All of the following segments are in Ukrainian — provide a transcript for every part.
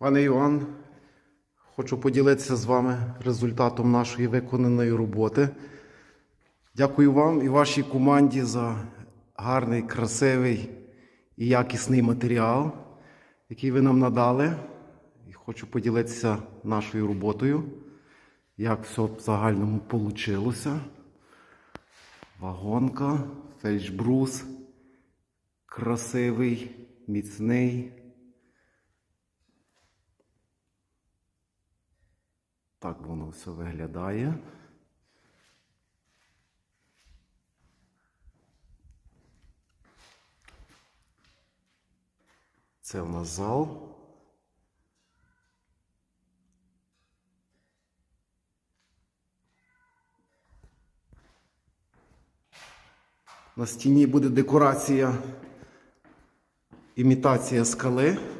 Пане Іван, хочу поділитися з вами результатом нашої виконаної роботи. Дякую вам і вашій команді за гарний, красивий і якісний матеріал, який ви нам надали. І хочу поділитися нашою роботою, як все в загальному вийшло. Вагонка, фельдшбрус, красивий, міцний. Так воно все виглядає. Це у нас зал. На стіні буде декорація, імітація скали.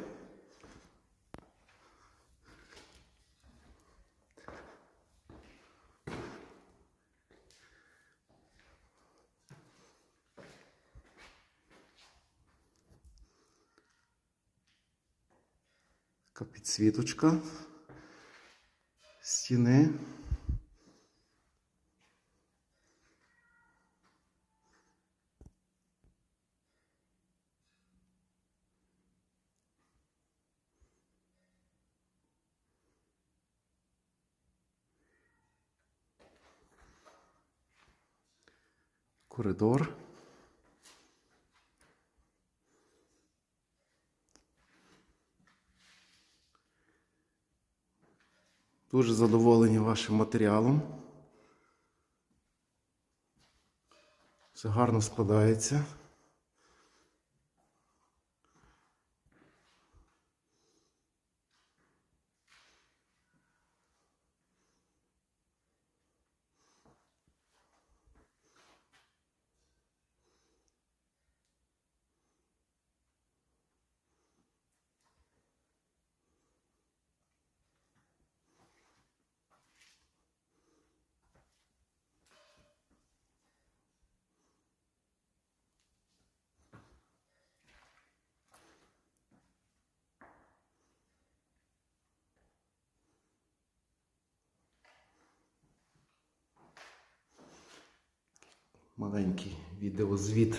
Така підсвіточка стіни. Коридор. Дуже задоволені вашим матеріалом. Все гарно складається. Маленький відеозвіт